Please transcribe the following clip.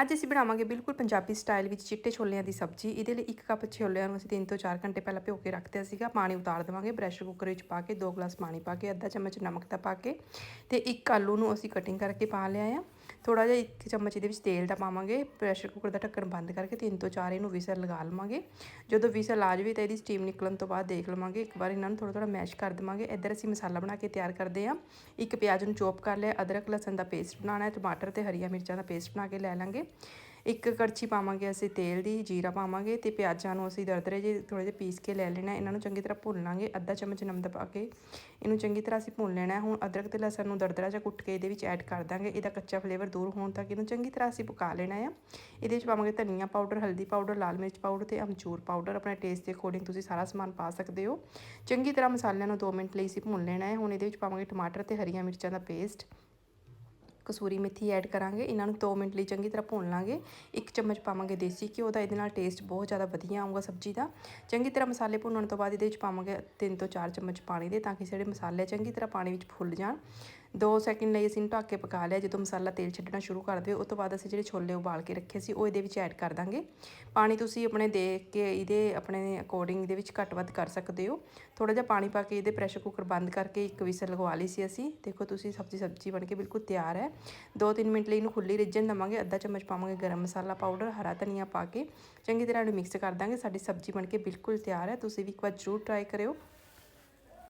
ਅੱਜ ਅਸੀਂ ਬਣਾਵਾਂਗੇ ਬਿਲਕੁਲ ਪੰਜਾਬੀ ਸਟਾਈਲ ਵਿੱਚ ਚਿੱਟੇ ਛੋਲਿਆਂ ਦੀ ਸਬਜ਼ੀ। ਇਹਦੇ ਲਈ ਇੱਕ ਕੱਪ ਛੋਲਿਆਂ ਨੂੰ ਅਸੀਂ 3 ਤੋਂ 4 ਘੰਟੇ ਪਹਿਲਾਂ ਭਿਓ ਕੇ ਰੱਖਦਿਆ ਸੀਗਾ। ਪਾਣੀ ਉਤਾਰ ਦੇਵਾਂਗੇ ਪ੍ਰੈਸ਼ਰ ਕੁੱਕਰ ਵਿੱਚ ਪਾ ਕੇ 2 ਗਲਾਸ ਪਾਣੀ ਪਾ ਕੇ, ਅੱਧਾ ਚਮਚ ਨਮਕ ਦਾ ਪਾ ਕੇ ਤੇ ਇੱਕ ਆਲੂ ਨੂੰ ਅਸੀਂ ਕਟਿੰਗ ਕਰਕੇ ਪਾ ਲਿਆ ਆ। ਥੋੜਾ ਜਿਹਾ ਇੱਕ ਚਮਚ ਇਹਦੇ ਵਿੱਚ ਤੇਲ ਦਾ ਪਾਵਾਂਗੇ ਪ੍ਰੈਸ਼ਰ ਕੁੱਕਰ ਦਾ ਢੱਕਣ ਬੰਦ ਕਰਕੇ ਤਿੰਨ ਤੋਂ ਚਾਰ ਇਹਨੂੰ ਵਿਸਲ ਲਗਾ ਲਵਾਂਗੇ। ਜਦੋਂ ਵਿਸਲ ਆ ਜਾਵੇ ਤਾਂ ਇਹਦੀ ਸਟੀਮ ਨਿਕਲਣ ਤੋਂ ਬਾਅਦ ਦੇਖ ਲਵਾਂਗੇ, ਇੱਕ ਵਾਰ ਇਹਨਾਂ ਨੂੰ ਥੋੜਾ ਥੋੜਾ ਮੈਸ਼ ਕਰ ਦੇਵਾਂਗੇ। ਇੱਧਰ ਅਸੀਂ ਮਸਾਲਾ ਬਣਾ ਕੇ ਤਿਆਰ ਕਰਦੇ ਹਾਂ। ਇੱਕ ਪਿਆਜ਼ ਨੂੰ ਚੋਪ ਕਰ ਲਿਆ, ਅਦਰਕ, ਲਸਣ ਦਾ ਪੇਸਟ ਬਣਾਉਣਾ ਹੈ, ਟਮਾਟਰ ਤੇ ਹਰੀਆਂ ਮਿਰਚਾਂ ਦਾ ਪੇਸਟ ਬਣਾ ਕੇ ਲੈ ਲਾਂਗੇ। ਇੱਕ ਕੜਛੀ ਪਾਵਾਂਗੇ ਅਸੀਂ ਤੇਲ ਦੀ, ਜੀਰਾ ਪਾਵਾਂਗੇ ਤੇ ਪਿਆਜ਼ਾਂ ਨੂੰ ਅਸੀਂ ਦਰਦਰੇ ਜਿਹੇ ਥੋੜੇ ਜਿਹੇ ਪੀਸ ਕੇ ਲੈ ਲੈਣਾ, ਇਹਨਾਂ ਨੂੰ ਚੰਗੀ ਤਰ੍ਹਾਂ ਭੁੰਨ ਲਾਂਗੇ, ਅੱਧਾ ਚਮਚ ਨਮਕ ਪਾ ਕੇ ਇਹਨੂੰ ਚੰਗੀ ਤਰ੍ਹਾਂ ਅਸੀਂ ਭੁੰਨ ਲੈਣਾ, ਹੁਣ ਅਦਰਕ ਤੇ ਲਸਣ ਨੂੰ ਦਰਦਰਾ ਜਿਹਾ ਕੁੱਟ ਕੇ ਇਹਦੇ ਵਿੱਚ ਐਡ ਕਰ ਦਾਂਗੇ, ਇਹਦਾ ਕੱਚਾ ਫਲੇਵਰ ਦੂਰ ਹੋਣ ਤੱਕ ਇਹਨੂੰ ਚੰਗੀ ਤਰ੍ਹਾਂ ਅਸੀਂ ਪਕਾ ਲੈਣਾ ਆ। ਇਹਦੇ ਵਿੱਚ ਪਾਵਾਂਗੇ ਧਨੀਆ ਪਾਊਡਰ ਹਲਦੀ ਪਾਊਡਰ ਲਾਲ ਮਿਰਚ ਪਾਊਡਰ ਤੇ ਅਮਚੂਰ ਪਾਊਡਰ ਆਪਣੇ ਟੇਸਟ ਦੇ ਅਕੋਰਡਿੰਗ ਤੁਸੀਂ ਸਾਰਾ ਸਮਾਨ ਪਾ ਸਕਦੇ ਹੋ। ਚੰਗੀ ਤਰ੍ਹਾਂ ਮਸਾਲਿਆਂ ਨੂੰ 2 ਮਿੰਟ ਲਈ ਅਸੀਂ ਭੁੰਨ ਲੈਣਾ ਹੈ, ਹੁਣ ਇਹਦੇ ਵਿੱਚ ਪਾਵਾਂਗੇ ਟਮਾਟਰ ਤੇ ਹਰੀਆਂ ਮਿਰਚਾਂ ਦਾ ਪੇਸਟ ਕਸੂਰੀ ਮੇਥੀ ਐਡ ਕਰਾਂਗੇ, ਇਹਨਾਂ ਨੂੰ 2 ਮਿੰਟ ਲਈ ਚੰਗੀ ਤਰ੍ਹਾਂ ਭੁੰਨ ਲਾਂਗੇ। ਇੱਕ ਚਮਚ ਪਾਵਾਂਗੇ ਦੇਸੀ ਘਿਓ ਦਾ, ਇਹਦੇ ਨਾਲ ਟੇਸਟ ਬਹੁਤ ਜ਼ਿਆਦਾ ਵਧੀਆ ਆਊਗਾ ਸਬਜ਼ੀ ਦਾ। ਚੰਗੀ ਤਰ੍ਹਾਂ ਮਸਾਲੇ ਭੁੰਨਣ ਤੋਂ ਬਾਅਦ ਇਹਦੇ ਵਿੱਚ ਪਾਵਾਂਗੇ 3 ਤੋਂ 4 ਚਮਚ ਪਾਣੀ ਦੇ, ਤਾਂ ਕਿ ਜਿਹੜੇ ਮਸਾਲੇ ਚੰਗੀ ਤਰ੍ਹਾਂ ਪਾਣੀ ਵਿੱਚ ਫੁੱਲ ਜਾਣ। 2 ਸੈਕਿੰਡ ਲਈ ਅਸੀਂ ਢੱਕ ਕੇ ਪਕਾ ਲਿਆ। ਜਦੋਂ ਮਸਾਲਾ ਤੇਲ ਛੱਡਣਾ ਸ਼ੁਰੂ ਕਰ ਦੇਵੇ ਉਸ ਤੋਂ ਬਾਅਦ ਅਸੀਂ ਜਿਹੜੇ ਛੋਲੇ ਉਬਾਲ ਕੇ ਰੱਖੇ ਸੀ, ਉਹ ਇਹਦੇ ਵਿੱਚ ਐਡ ਕਰ ਦਾਂਗੇ। ਪਾਣੀ ਤੁਸੀਂ ਆਪਣੇ ਦੇਖ ਕੇ ਇਹਦੇ ਆਪਣੇ ਅਕੋਰਡਿੰਗ ਇਹਦੇ ਵਿੱਚ ਘੱਟ ਵੱਧ ਕਰ ਸਕਦੇ ਹੋ। ਥੋੜਾ ਜਿਹਾ ਪਾਣੀ ਪਾ ਕੇ ਇਹਦੇ ਪ੍ਰੈਸ਼ਰ ਕੁੱਕਰ ਬੰਦ ਕਰਕੇ ਇੱਕ ਵਿਸਲ ਲਗਵਾ ਲਈ ਸੀ ਅਸੀਂ। ਦੇਖੋ ਤੁਸੀਂ ਸਬਜ਼ੀ ਸਬਜ਼ੀ ਬਣ ਕੇ ਬਿਲਕੁਲ ਤਿਆਰ ਹੈ। 2-3 ਮਿੰਟ ਲਈ ਇਹਨੂੰ ਖੁੱਲੀ ਰਿੱਝਣ ਦਵਾਂਗੇ। ਅੱਧਾ ਚਮਚ ਪਾਵਾਂਗੇ ਗਰਮ ਮਸਾਲਾ ਪਾਊਡਰ ਹਰਾ ਧਨੀਆ ਪਾ ਕੇ। ਚੰਗੀ ਤਰ੍ਹਾਂ ਇਹਨੂੰ ਮਿਕਸ ਕਰ ਦਾਂਗੇ। ਸਾਡੀ ਸਬਜ਼ੀ ਬਣ ਕੇ ਬਿਲਕੁਲ ਤਿਆਰ ਹੈ। ਤੁਸੀਂ ਵੀ ਇੱਕ ਵਾਰ ਜ਼ਰੂਰ ਟਰਾਈ ਕਰਿਓ।